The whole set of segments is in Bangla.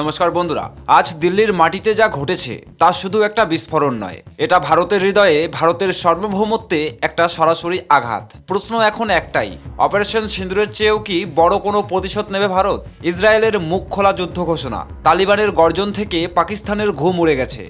নমস্কার বন্ধুরা, আজ দিল্লির মাটিতে যা ঘটেছে, তা শুধু একটা বিস্ফোরণ নয়। এটা ভারতের হৃদয়ে, ভারতের সার্বভৌমত্বে একটা সরাসরি আঘাত। প্রশ্ন এখন একটাই, অপারেশন সিন্দুরের চেয়েও কি বড় কোনো প্রতিশোধ নেবে ভারত? ইসরায়েলের মুখ খোলা যুদ্ধ ঘোষণা, তালিবানের গর্জন থেকে পাকিস্তানের ঘুম উড়ে গেছে।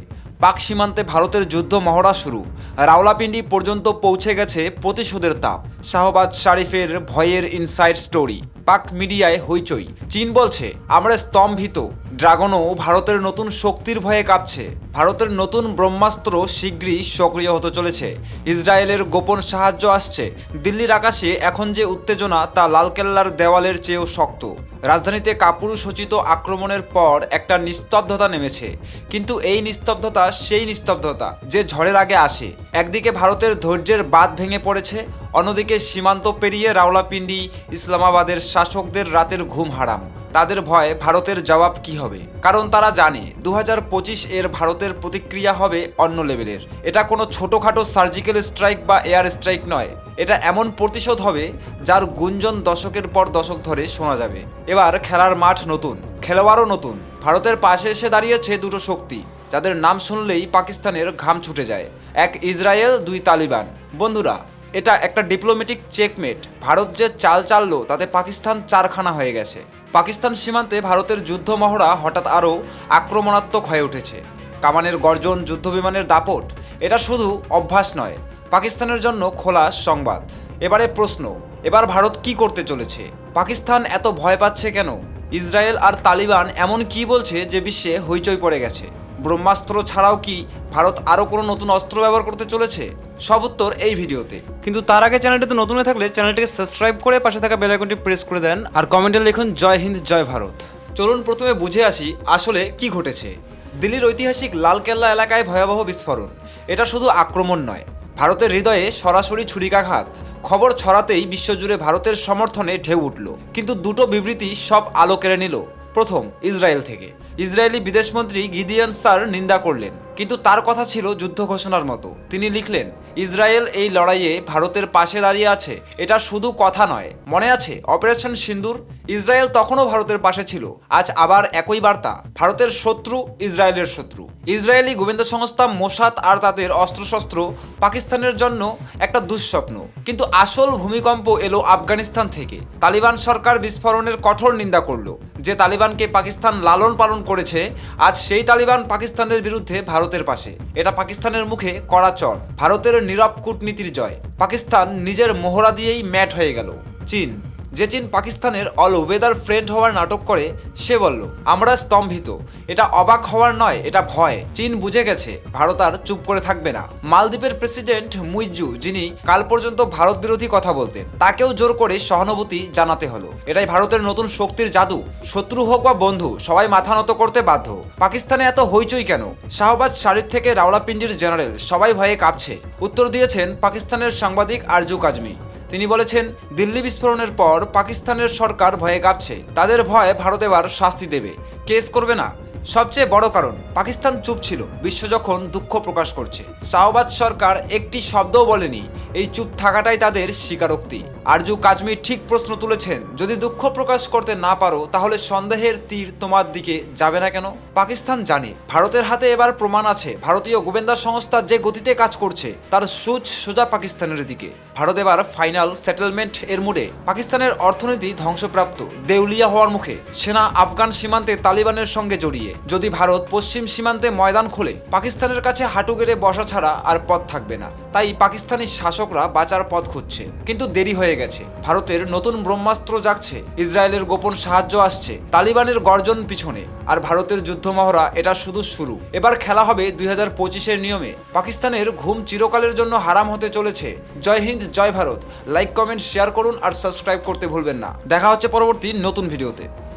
পাক সীমান্তে ভারতের যুদ্ধ মহড়া শুরু, রাওলাপিন্ডি পর্যন্ত পৌঁছে গেছে প্রতিশোধের তাপ, শাহবাজ শারিফের ভয়ের ইনসাইড স্টোরি। পাক মিডিয়ায় হইচই। চীন বলছে, আমরা স্তম্ভিত। ড্রাগনও ভারতের নতুন শক্তির ভয়ে কাঁপছে। ভারতের নতুন ব্রহ্মাস্ত্র শীঘ্রই সক্রিয় হতে চলেছে। ইসরায়েলের গোপন সাহায্য আসছে। দিল্লির আকাশে এখন যে উত্তেজনা, তা লালকেল্লার দেওয়ালের চেয়েও শক্ত। রাজধানীতে কাপুরুষোচিত আক্রমণের পর একটা নিস্তব্ধতা নেমেছে। কিন্তু এই নিস্তব্ধতা সেই নিস্তব্ধতা যে ঝড়ের আগে আসে। একদিকে ভারতের ধৈর্যের বাঁধ ভেঙে পড়েছে অন্যদিকে সীমান্ত পেরিয়ে রাওলাপিন্ডি ইসলামাবাদের শাসকদের রাতের ঘুম হারাম। তাদের ভয় ভারতের জবাব কি হবে? কারণ তারা জানে দু হাজার পঁচিশ এর ভারতের প্রতিক্রিয়া হবে অন্য লেভেলের। এটা কোনো ছোটোখাটো সার্জিক্যাল স্ট্রাইক বা এয়ার স্ট্রাইক নয়। এটা এমন প্রতিশোধ হবে যার গুঞ্জন দশকের পর দশক ধরে শোনা যাবে। এবার খেলার মাঠ নতুন, খেলোয়াড়ও নতুন। ভারতের পাশে এসে দাঁড়িয়েছে দুটো শক্তি, যাদের নাম শুনলেই পাকিস্তানের ঘাম ছুটে যায়। এক ইসরায়েল, দুই তালিবান। বন্ধুরা এটা একটা ডিপ্লোম্যাটিক চেকমেট ভারত যে চাল চাললো, তাতে পাকিস্তান চারখানা হয়ে গেছে। পাকিস্তান সীমান্তে ভারতের যুদ্ধ মহড়া হঠাৎ আরও আক্রমণাত্মক হয়ে উঠেছে। কামানের গর্জন, যুদ্ধবিমানের দাপট, এটা শুধু অভ্যাস নয়, পাকিস্তানের জন্য খোলা সংবাদ। এবারে প্রশ্ন, এবার ভারত কি করতে চলেছে? পাকিস্তান এত ভয় পাচ্ছে কেন? ইসরায়েল আর তালিবান এমন কি বলছে যে বিশ্বে হইচই পড়ে গেছে? ব্রহ্মাস্ত্র ছাড়াও কি ভারত আরও কোনো নতুন অস্ত্র ব্যবহার করতে চলেছে? সব উত্তর এই ভিডিওতে। কিন্তু তার আগে চ্যানেলটিতে নতুন হয়ে থাকলে চ্যানেলটিকে সাবস্ক্রাইব করে পাশে থাকা বেল আইকনটি প্রেস করে দেন আর কমেন্টে লিখুন, জয় হিন্দ, জয় ভারত। চলুন প্রথমে বুঝে আসি আসলে কি ঘটেছে। দিল্লির ঐতিহাসিক লালকেল্লা এলাকায় ভয়াবহ বিস্ফোরণ। এটা শুধু আক্রমণ নয়। ভারতের হৃদয়ে সরাসরি ছুরিকাঘাত। খবর ছড়াতেই বিশ্বজুড়ে ভারতের সমর্থনে ঢেউ উঠল। কিন্তু দুটো বিবৃতি সব আলো কেড়ে নিল। প্রথম, ইসরায়েল থেকে। ইসরায়েলি বিদেশমন্ত্রী গিদিয়ান স্যার নিন্দা করলেন। কিন্তু তার কথা ছিল যুদ্ধ ঘোষণার মতো। তিনি লিখলেন, ইসরায়েল এই লড়াইয়ে ভারতের পাশে দাঁড়িয়ে আছে। এটা শুধু কথা নয়। মনে আছে, অপারেশন সিন্দুর ইসরায়েল তখনও ভারতের পাশে ছিল। আজ আবার একই বার্তা। ভারতের শত্রু ইসরায়েলের শত্রু। ইসরায়েলি গোয়েন্দা সংস্থা মোসাদ আর তাদের অস্ত্রশস্ত্র পাকিস্তানের জন্য একটা দুঃস্বপ্ন। কিন্তু আসল ভূমিকম্প এলো আফগানিস্তান থেকে। তালিবান সরকার বিস্ফোরণের কঠোর নিন্দা করল। যে তালিবানকে পাকিস্তান লালন পালন করেছে, আজ সেই তালিবান পাকিস্তানের বিরুদ্ধে ভারতের পাশে। এটা পাকিস্তানের মুখে কড়া চর। ভারতের নীরব কূটনীতির জয়। পাকিস্তান নিজের মোহরা দিয়েই ম্যাট হয়ে গেল। চীন যে চীন পাকিস্তানের অল ওয়েদার ফ্রেন্ড হওয়ার নাটক করে, সে বলল, আমরা স্তম্ভিত। এটা অবাক হওয়ার নয়, এটা ভয়। চীন বুঝে গেছে, ভারত আর চুপ করে থাকবে না। মালদ্বীপের প্রেসিডেন্ট মুইজু যিনি কাল পর্যন্ত ভারত বিরোধী কথা বলতেন, তাকেও জোর করে সহানুভূতি জানাতে হলো। এটাই ভারতের নতুন শক্তির জাদু। শত্রু হোক বা বন্ধু, সবাই মাথা নত করতে বাধ্য। পাকিস্তানে এত হইচই কেন? শাহবাজ শরীফ থেকে রাওলাপিন্ডির জেনারেল, সবাই ভয়ে কাঁপছে। উত্তর দিয়েছেন পাকিস্তানের সাংবাদিক আরজু কাজমি। তিনি বলেছেন, দিল্লি বিস্ফোরণের পর পাকিস্তানের সরকার ভয়ে কাঁপছে। তাদের ভয় ভারত এবার শাস্তি দেবে। কেস করবে না। সবচেয়ে বড় কারণ, পাকিস্তান চুপ ছিল। বিশ্ব যখন দুঃখ প্রকাশ করছে। শাহবাজ সরকার একটি শব্দও বলেনি, এই চুপ থাকাটাই তাদের স্বীকারোক্তি। আরজু কাজমির ঠিক প্রশ্ন তুলেছেন, যদি দুঃখ প্রকাশ করতে না পারো, তাহলে সন্দেহের তীর তোমার দিকে যাবে না কেন? পাকিস্তান জানে, ভারতের হাতে এবার প্রমাণ আছে। ভারতীয় গোয়েন্দা সংস্থা যে গতিতে কাজ করছে, তার সুচ সোজা পাকিস্তানের দিকে। ভারত এবার ফাইনাল সেটেলমেন্ট এর মুডে। পাকিস্তানের অর্থনীতি ধ্বংসপ্রাপ্ত, দেউলিয়া হওয়ার মুখে। সেনা আফগান সীমান্তে তালিবানের সঙ্গে জড়িয়ে। যদি ভারত পশ্চিম সীমান্তে ময়দান খোলে, পাকিস্তানের কাছে হাঁটু গেড়ে বসা ছাড়া আর পথ থাকবে না। তাই পাকিস্তানি শাসকরা বাঁচার পথ খুঁজছে। কিন্তু দেরি হয়ে গেছে। ভারতের নতুন ব্রহ্মাস্ত্র জাগছে। ইসরায়েলের গোপন সাহায্য আসছে। তালিবানের গর্জন পিছনে। আর ভারতের যুদ্ধমহড়া, এটা শুধু শুরু। এবার খেলা হবে দুই হাজার পঁচিশের নিয়মে। পাকিস্তানের ঘুম চিরকালের জন্য হারাম হতে চলেছে। Jai Hind, Jai Bharat. Like, comment, share করুন আর সাবস্ক্রাইব করতে ভুলবেন না। দেখা হচ্ছে পরবর্তী নতুন ভিডিওতে।